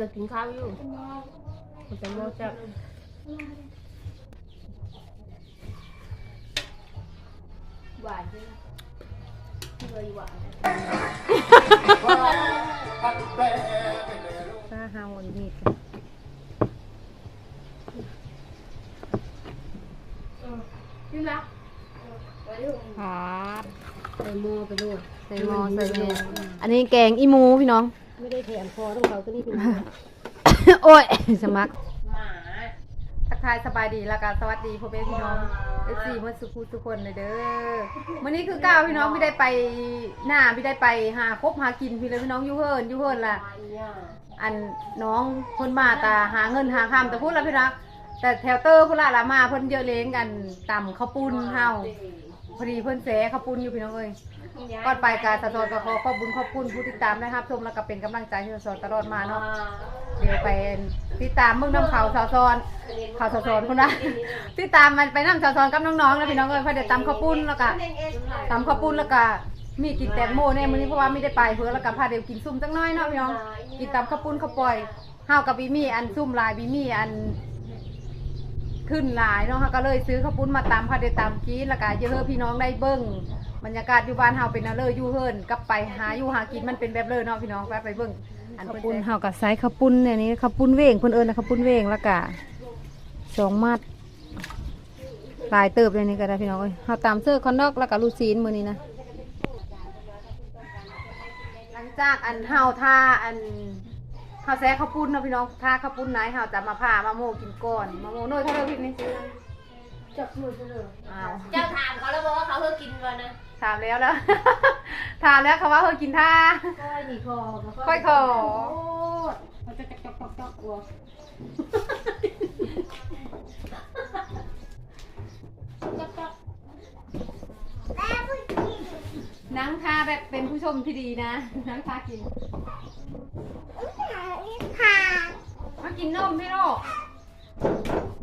ก็กินข้าวอยู่มันจะโมจับหวานใช่ไหมเลยหวานถ้าหาวันนี้จิ้มละไว้ดูครับใส่หม้อไปด้วยใส่หม้อใส่เนยอันนี้แกงอีหมูพี่น้อง ไม่ได้แถมคอต้องเขาก็นี่เป็นโอ้ยสมัครหมาทักทายสบายดีแล้วก็สวัสดีพ่อแม่พี่น้องเอฟซีเมื่อสุขุทุกคนเลยเด้อวันนี้คือก้าวพี่น้องไม่ได้ไปหน้าไม่ได้ไปหาคบหากินพี่เลยพี่น้องอยูเฮิร์นอยูเฮิร์นล่ะ อันน้องคนมาตาหาเงินหาคำแต่พูดแล้วพี่รัก แต่แถวเตอร์พุ่นละละมาเพิ่นเยอะเลงกันต่ำข้าวปุ้นเฮาพอดีเพิ่นแสข้าวปุ้นอยู่พี่น้องเอ้ย ก่อนไปการสะสอนก็ขอขอบุญขอบคุณผู้ติดตามนะครับชมแล้วก็เป็นกำลังใจให้สะสอนตลอดมาเนาะเดี๋ยวไปติดตามมืองน้ำเขาสะสอนเขาสะสอนคนนะติดตามมันไปน้ำสะสอนกับน้องๆแล้วพี่น้องเอ้ยพอเดี๋ยวตำข้าวปุ้นแล้วก็ตำข้าวปุ้นแล้วก็มีกินแตงโมเนี่ยมื้อนี้เพราะว่าไม่ได้ไปเพื่อแล้วก็พาเดี๋ยวกินซุ่มจังน้อยเนาะพี่น้องกินตำข้าวปุ้นข้าวปล่อยเฮาวกับบีมี่อันซุ่มลายบีมี่อันขึ้นหลายเนาะก็เลยซื้อข้าวปุ้นมาตำพาเดตำกินแล้วก็เยอะพี่น้องได้เบิ้ง บรรยากาศอยู่บ้านเฮาเป็นอะเลยอยู่เฮิรนกลับไปหาอยู่หากินมันเป็นแบบเลยเนาะพี่น้องไปไปเบิ้งอันข้าวปุ้นเฮากับไซข้าวปุ้นเนี่ยนี่ข้าวปุ้นเวงเพิ่นเอิ้นนะข้าวปุ้นเวงแล้วก็สองมัดหลายเติบเลยนี่ก็ได้พี่น้องเอ้ยเฮาตามเสื้อคอนดอกแล้วก็ลูกซีนมื้อนี้นะ หลังจากอันเฮาท่าอันข้าวแซ่ข้าวปุ้นเนาะพี่น้องถ้าข้าวปุ้นไหนเฮาจะมาผ่ามาโมกินก่อนมาโมน้อยเท่าเดิมพี่นี่จับมือเฉลยอ้าว เจ้าถามเขาแล้วบอกว่าเขาเพิ่งกินวันนะ ถามแล้วแล้ว ถามแล้วเขาว่าเฮากินท่า ก้อยนี่คอค่อยขอเขาจะจักจักจักจักวัวนั่งท่าแบบเป็นผู้ชมที่ดีนะ นั่งท่ากิน มากินนมพี่โลก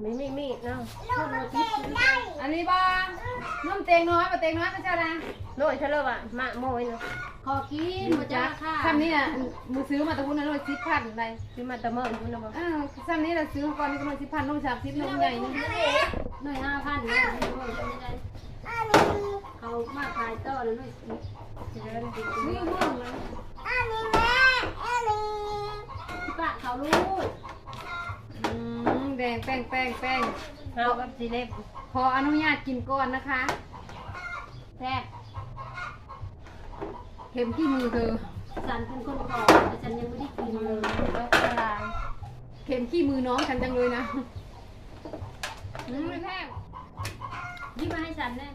ไม่ไม่ไม่เนาะอันนี้บ้างนมเตงน้อยมาเตงน้อยมาเจ้านะโรยเฉลยอะมาโมยเนาะขอกินมาจ้าค่ะคำนี้อะมือซื้อมาตะวุ้นนะร้อยสิบพันไปที่มาตะเมินคุณนะบอกอ่าซ้ำนี้เราซื้อก่อนนี่ก็มาสิบพันนมสามสิบนมใหญ่นี่หน่อยห้าพันเนี่ยเขามาขายต่อเลยหน่อยสินี่เมืองเลยปะเขาลูกอืม แดงแป้งแป้งแป้งเขากับสีเล็บขออนุญาตกินก่อนนะคะแซ่บเข็มที่มือเธอฉันเป็นคนขอแต่ฉันยังไม่ได้กินเลยแล้วละลายเข็มขี้มือน้องฉันจังเลยนะอืมไม่แพงยิ้มมาให้ฉันแน่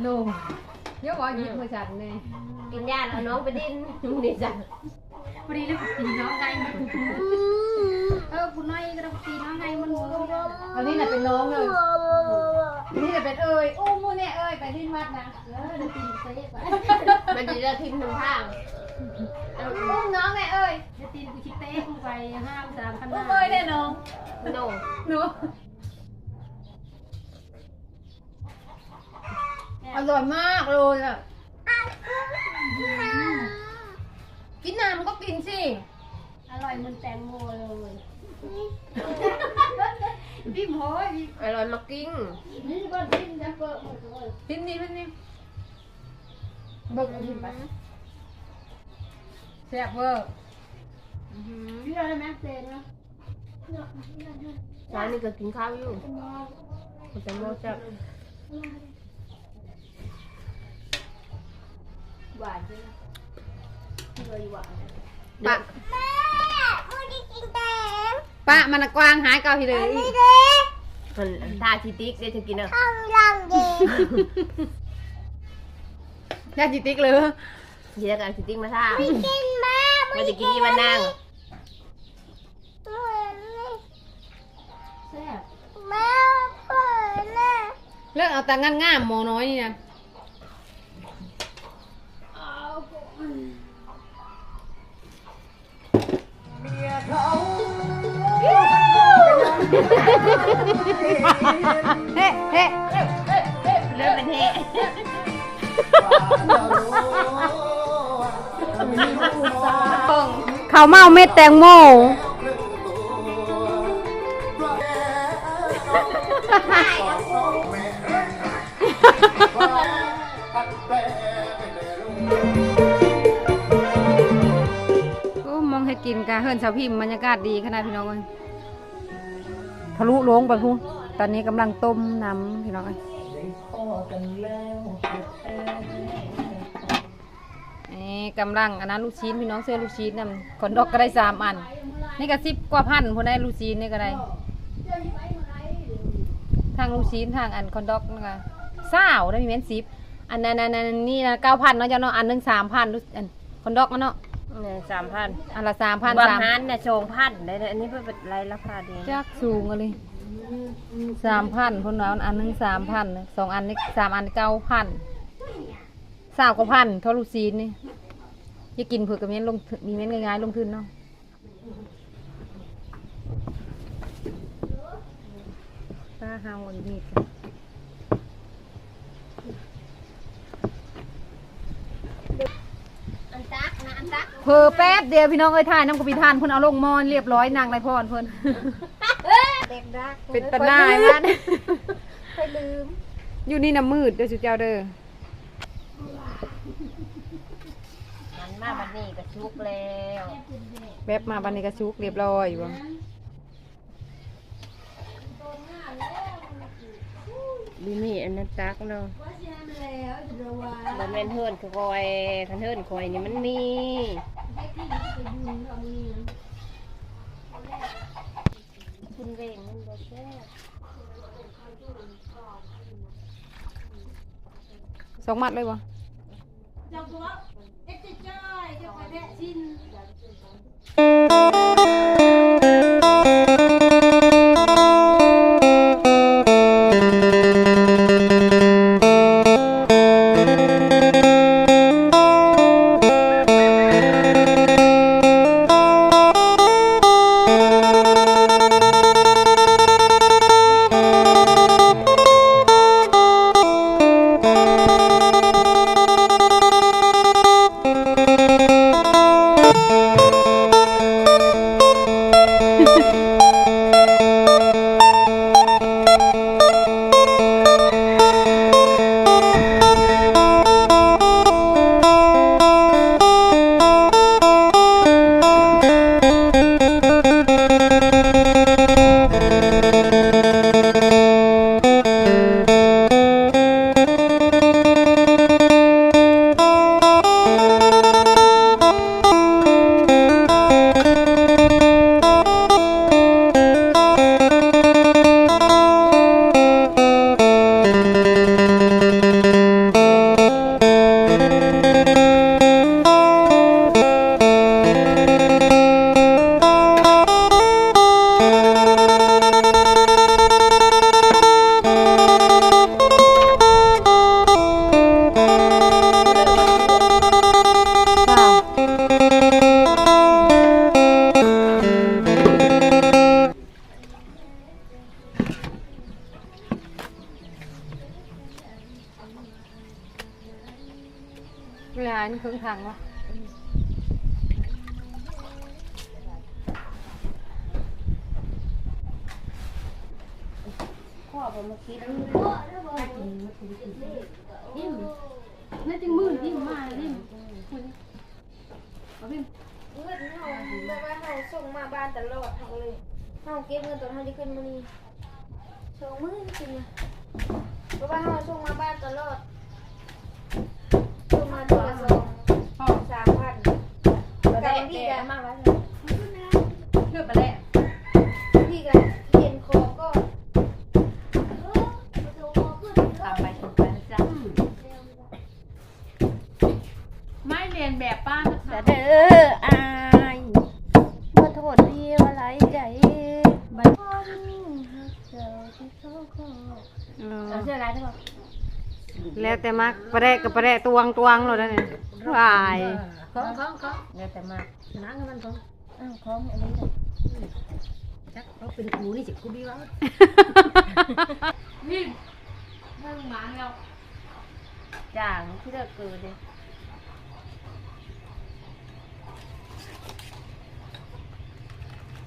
โน เดี๋ยวบอกหยิบมือฉันเลยกินยาเอาน้องไปดิ้นนี่จ้ะพอดีเลยกินน้องไงเออคุณน้อยก็ต้องตีน้องไงมันมืออันนี้น่ะเป็นน้องเลยอันนี้น่ะเป็นเอ้ยโอ้มูเนี่ยเอ้ยไปที่วัดนะเออเดี๋ยวตีเซ่ไปมันจะจะทิมหนึ่งข้างอุ้มน้องเนี่ยเอ้ยจะตีนกูชิเต้กูไปห้ามสามพันอุ้มเอ้ยเนี่ยน้องโนหนู อร่อยมากเลยอะ กินน้ำก็กินสิ อร่อยมันแตงโมเลยพี่หมอพี่อร่อยมากิ้งนี่ก็กินจะเปิดพิมนี่พิมนี่เบิกพิมไปแซ่บเวอร์พี่เราได้ไหมเซนนะร้านนี้ก็กินข้าวอยู่มันจะโมจับ หวานใช่ไหมเลยหวานปะปะมันน่ะกวางหายเกาทีเลยมันทาชิติกเดี๋ยวจะกินเนอะยาจิติกเลยเดี๋ยวกันชิติกมาทามันจะกินยี่วันนั่งแซ่บเลิกเอาแต่งานง่ามหมอน้อยนี่นะ เฮ้เฮ้เริ่มเป็นเฮ้เขาเมาเม็ดแตงโม เห็ดกินกะเฮิรนสาวพิมพ์บรรยากาศดีขนาดพี่น้องเอ้ยทะลุลงไปพูตอนนี้กำลังต้มน้ำพี่น้องเอ้ยนี่กำลังอันนั้นลูกชิ้นพี่น้องเสื้อลูกชิ้นนั่นคอนดอกก็ได้สามอัน นี่ก็สิบกว่าพันพอได้ลูกชิ้นนี่ก็ได้ทางลูกชิ้นทางอันคอนดอกนี่ก็เศร้าได้มีเม้นสิบอันนั้นอันนั้นนี่นะเก้าพันเนาะเจ้าเนาะอันหนึ่งสามพันอันคอนดอกเนาะ เนี่ยสามพันอันละสามพันบางสามฮันเนี่ยโชงพันได้เลยอันนี้เป็นไรราคาดีจักสูงเลยสามพันคนเราอันหนึงสามพันสองอันนี้สามอันเก้าพันสาวกว่าพันเท่าลูกซีนนี่จะกินเผื่อกับเม้นลงทุนมีเม้นง่ายๆลงทุนเนาะตาหาวอันนี้กัน อันตักนะอันตัก เพอแป๊บเดียวพี่น้องเอ้ยทานน้ำกบพิทานเพิ่นเอาลงหมอนเรียบร้อยนางไรพรเพิ่นเด็กดักเป็นตาหนายมันไปลืม อยู่นี่น้ำมืดเด้อสุเจ้าเด้อมันมาวันนี้ก็ชุกแล้ว แบบมาบันนี้ก็ชุกเรียบร้อยอยู่ บ่ดีมีอันนั้นตักเนาะบนแม่นเฮิร์นคือคอยคันเฮิร์นคอยนี่มันมีคุณเวงมันบ่แซ่บสองมัดเลยบ่เานี่ครึ่งทางวะข้อผมมาคิดนั่นจึงมือที่มาเลยเงินเขาแบบว่าเขาส่งมาบ้านตลอดเขาเลยเขาเก็บเงินตอนเขาได้ขึ้นมานี่สองหมื่นจริงนะเพราะว่าเขาส่งมาบ้านตลอดส่งมาตัวละสอง พ่อ สามพัน ก็ได้ แต่พี่แก่กันมากแล้วเลือกไปแล้วพี่กันเห็นคอก็ตามไปถึงไปนะจ๊ะไม่เรียนแบบป้านะแต่คะเด้ออายขอโทษพี่ว่าไรใจบัดเจอที่เขาขอเอาเสื้ออะไรได้ป่ะ แล้วแต่มักประแดกกับประแดกตวงตวงเลยนะเนี่ยวายของของของเดี๋ยวแต่มานั่งให้มันของอ้าวของอันนี้จ้ะจักเขาเป็นกูนี่สิกูดีวะนี่มึงมาแล้วจางที่เลิกเกิดเลย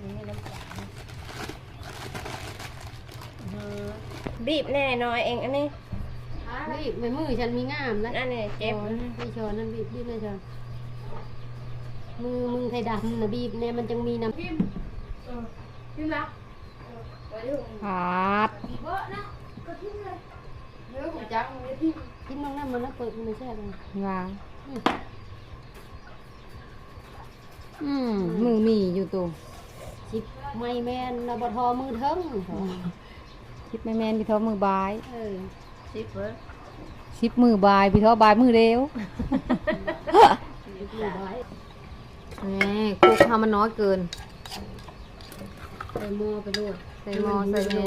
นี่น้ำตาลบีบแน่หน่อยเองอันนี้ บีบไม่มือฉันมีงามนะอันนี้เจ็บไม่ชอนนั่นบีบบีบเลยชอนมือมึงไทยดำนะบีบเนี่ยมันจังมีน้ำพิมพ์เออพิมพ์ละครับเบอะนะก็ทิ้งเลยเดี๋ยวผมจักมันจะทิ้งกินน้องน้ำมันแล้วเปิดมันไม่ใช่เลยวางอืมมือมีอยู่ตัวสิบไม่แม่นนะบทอมือเทิงคิดแม่แม่นพี่ท้อมือบายเออสิบเบอร์ ชิปมือบายพี่ท้อบายมือเร็วสิบมือไว้แหมคุกทำมันน้อยเกิน ใส่หม้อไปโลดใส่หม้อใส่แม่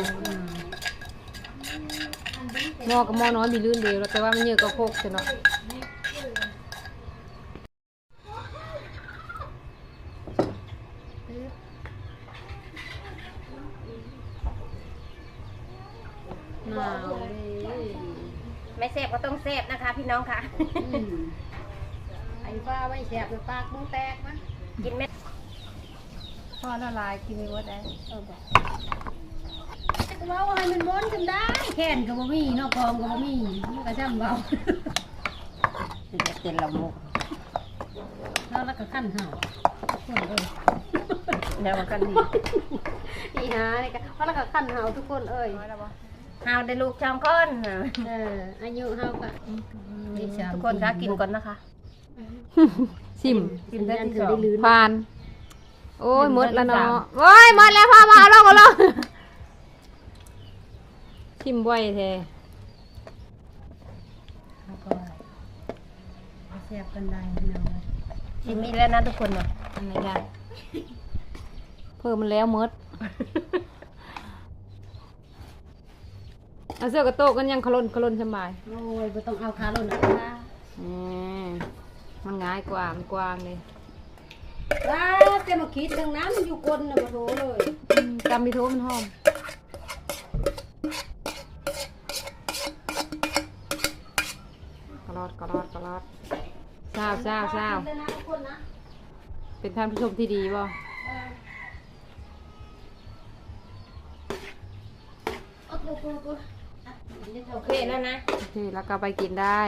หม้อกับหม้อน้อยมีลื่นเดียวแล้วแต่ว่ามันเยอะก็โคกใช่เนาะหนาวเลย ไม่เสพก็ต้องเสพนะคะ พี่น้องค่ะ อืม ไอ้ฟ้าไว้แสบไปปากมึงแตกนะกินเม็ดพ่อละลายกินไม่หมดได้เออบอกเว้าให้มันม้วนกันได้แค่นก็บ่มีเนอกกองก็บ่มีมันก็จำเบาจะเป็นละมุกแล้วแล้วก็ขั้นเห่าคนเอ้ยเดี๋ยวมากันดีนี่นะนี่ก็เพราะแล้วก็ขั้นเห่าทุกคนเอ้ย เฮาได้ลูกสองคนเอออายุเฮาก็นี่สามทุกคนคะกินก่อนนะคะชิมกินได้ที่สองได้ลืนผ่าน โอ้ยหมดแล้วเนาะโอ้ยหมดแล้วพ่อมาเอาลงเอาลงชิมบ่อยแท้แล้วก็แสบกันได้พี่น้องชิมอีกแล้วนะทุกคนเนาะอันไหนได้เพิ่มมันแล้วหมด เอาเสื้อกระโตกกันยังขลนขลนสบายโอ้ยบ่ต้องเอาขาลงนะอืมมันง่ายกว่ามันกว้างเลยว้าแต่มาคิดทางน้ำมันอยู่กลนน่ะบ่โถเลยอืมกำมีโทมันหอมกระรอดกระรอดกระรอดซาวซาวซาวกินได้นะทุกคนนะเป็นท่านผู้ชมที่ดีบ่เออเอาตัวตัวตัวอะกินได้เท่า โอเคแล้วนะ โอเคแล้วก็ไปกินได้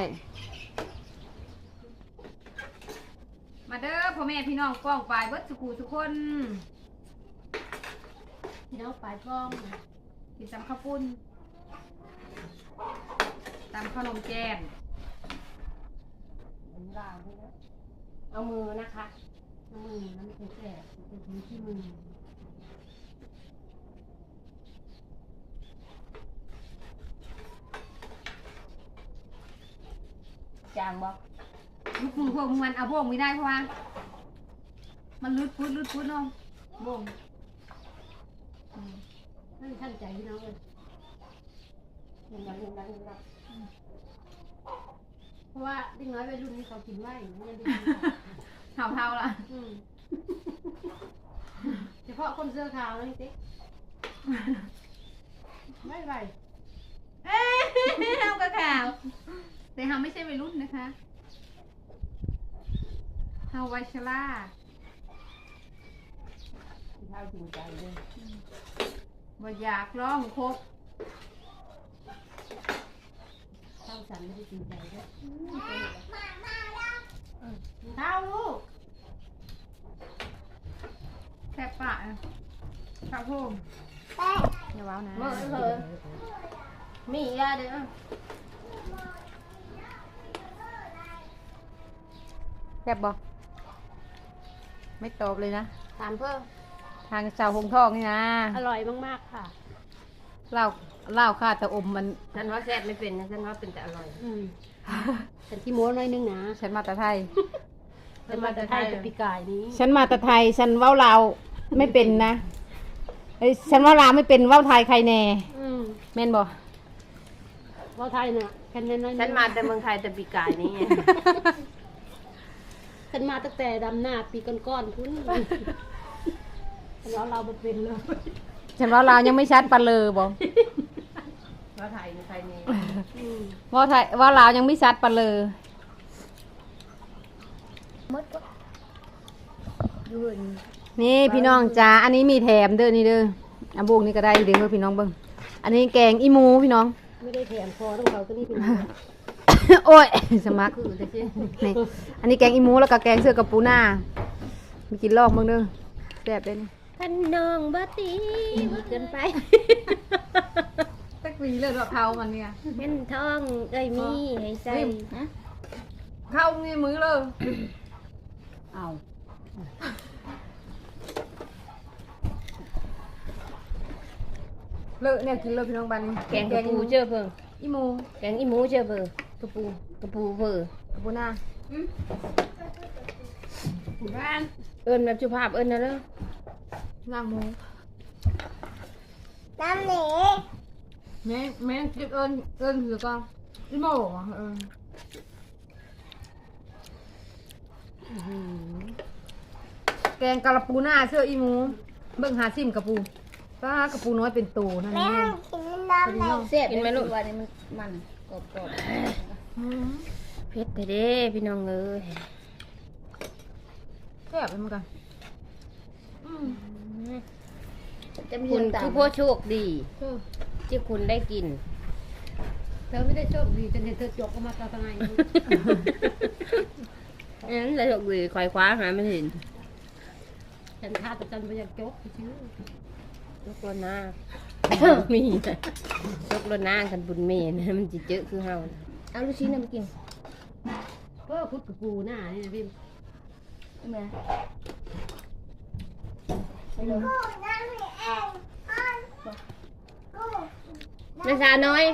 มาเด้อพ่อแม่พี่น้องป้องปลายเบิดสุขูทุกคน พี่น้องปลายกล้องกินตำข้าวปุ้นตำขนมแจมเอามือนะคะมือมันเป็นแสบเป็นถึงที่มือ จางบอกลูกมึงพวกมึงมันเอาพวกไม่ได้เพราะว่ามันลุดพุดลุดพุดน้องบ่งนั่นท่านใจพี่น้องเลยยังยังยังยังเพราะว่าเด็กน้อยวัยรุ่นนี้เขากินไหวมันยังดีเท่าเท่าๆละอืมเฉพาะคนเสื้อขาวนะนี่ติ๊กไม่ไหว เอ้ยเอากระขาว แต่เฮาไม่ใช่วัยรุ่นนะคะเฮาวัยชราเท้าจริงใจเลยบ่อยากร้องครบเท่าสันไม่ได้จริงใจด้วยเท่าลูกแซ่บปะอะครับผมอย่าว้าวนะเมื่อเลยมียาเด้อ แซ่บบ่ไม่ตอบเลยนะ ถามเพิ่มทางชาวหงทองนี่นะอร่อยมากๆค่ะ เหล้าเหล้าค่าแต่อมมันฉันว่าแซ่บไม่เป็นนะฉันว่าเป็นแต่อร่อยอืมเป็นที่โม้หน่อยนึงนะฉันมาแต่ไทยเป็นมาแต่ไทยแต่ปีกายนี้ฉันมาแต่ไทย ฉันเว้าลาวไม่เป็นนะเอ้ยฉันเว้าลาวไม่เป็นเว้าไทยใครแน่อืมแม่นบ่ว่าไทยน่ะแค่นั้นน้อยๆฉันมาแต่เมืองไทยแต่ปีกายนี่ไง ฉันมาตั้งแต่ดำหน้าปีก่อนๆพุ่นฉันเอาเรามาเป็นเลยฉันเว้าลาวยังไม่ชัดปานเลยบ่ว่าไทยไทยนี่อืมเว้าไทยเว้าลาวยังไม่ชัดปานเลยมดก็ยืนนี่พี่น้องจ้าอันนี้มีแถมเด้อนี่เด้ออันบุกนี่ก็ได้เด้อพี่น้องเบิ่งอันนี้แกงอีหมูพี่น้อง ไม่ได้แถมคอต้องเขาก็นี่เป็น โอ้ยสมัครคือแต่เช่นี่อันนี้แกงอีหมูแล้วก็แกงเสื้อกับปูหน้ามีกินลอกมึงเด้อแซ่บเด้อนี่พันน้องบ่ตีเกินไปตักวีเลยดอกเทามันเนี่ยเงินทองเอ้ยมีให้ใส่เข้านี่มือเลยเอาเลอะเนี่ยกินเลยพี่น้องบ้านนี้แกงกระปูเจอเพิ่งอีหมูแกงอีหมูเจอเพิ่ง กระปูกระปูเพิ่งกับปูหน้าบ้านเอิ้นแบบสุภาพเอิ้นนะเด้อน้ำหมูน้ำเหนแม่แม่กินเอิญเอิญถือก่อนอีหมูอะเออแกงกะละปูหน้าเสื้ออีหมูเบิ่งหาซิมกระปูป้ากระปูน้อยเป็นโตนั่นแม่นี่กินน้ำเหนแซ่บกินไหมลูกวันนี้มันมันกรอบอื มเผ็ดไปเด้พี่น้องเอ้ยแซ่บเหมือนกันอืมๆจะมีคุณน้ำตาลคือผู้โชคดีที่คุณได้กิน เธอไม่ได้โชคดีจนเห็นเธอจกออกมาตาตายงั้นเลยโชคดีคอยคว้าหาไม่เห็นฉันฆ่าแต่ฉันไปอยากจกชื่อยกรถหน้ามียกรถหน้ากันบุญเมนมันจิเจอะคือเฮา เอาลูกชิ้นน่ะมากินเพื่อพุดกับปูหน้านี่นะพี่แม่แม่ชาน้อย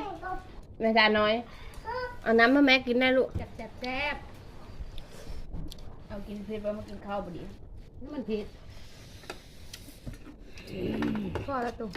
แม่ชาน้อย เอาน้ำมาแม่กินได้ลูกแซ่บแซ่บแซ่บเอากินเผ็ดว่ามากินข้าวบ่ดีนี่มันเผ็ดก็แล้วตัว